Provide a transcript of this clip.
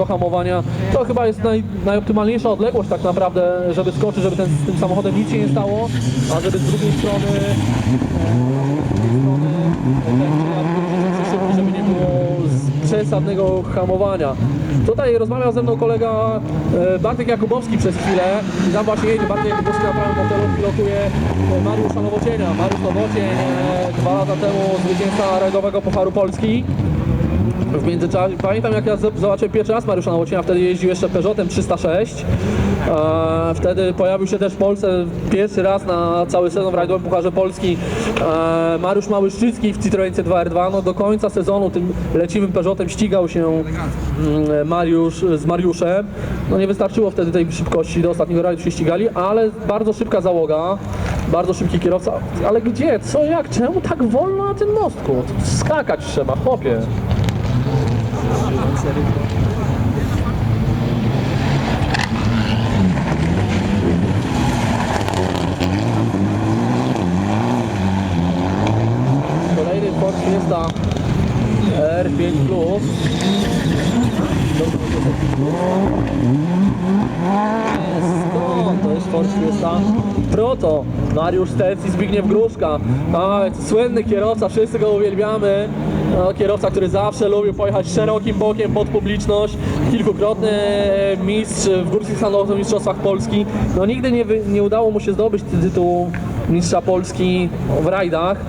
do hamowania. To chyba jest naj, najoptymalniejsza odległość tak naprawdę, żeby skoczyć, żeby ten, z tym samochodem nic się nie stało, a żeby z drugiej strony, e, e, żeby nie było przesadnego hamowania. Tutaj rozmawiał ze mną kolega e, Bartek Jakubowski przez chwilę i tam właśnie jedzie Bartek Jakubowski na prawym fotelu, pilotuje e, Mariusza Nowocienia. Mariusz Nowocień e, dwa lata temu zwycięzca rajdowego Pucharu Polski. W międzyczasie, pamiętam jak ja zobaczyłem pierwszy raz Mariusza Nowocienia, wtedy jeździł jeszcze Peugeotem 306. E, wtedy pojawił się też w Polsce pierwszy raz na cały sezon w rajdowym Pucharze Polski e, Mariusz Małyszczycki w Citroen C2R2. No do końca sezonu tym leciwym Peugeotem ścigał się mm, Mariusz z Mariuszem. No nie wystarczyło wtedy tej szybkości, do ostatniego rajdu się ścigali, ale bardzo szybka załoga, bardzo szybki kierowca. Ale gdzie? Co? Jak? Czemu tak wolno na tym mostku? Skakać trzeba, chłopie. Kolejny Ford Fiesta R5 Plus. To jest Ford Fiesta Proto. Mariusz Stec i Zbigniew Gruszka. A, słynny kierowca, wszyscy go uwielbiamy. No, kierowca, który zawsze lubił pojechać szerokim bokiem pod publiczność. Kilkukrotny mistrz w górskich samochodach mistrzostwach Polski. No nigdy nie, nie udało mu się zdobyć tytułu mistrza Polski w rajdach.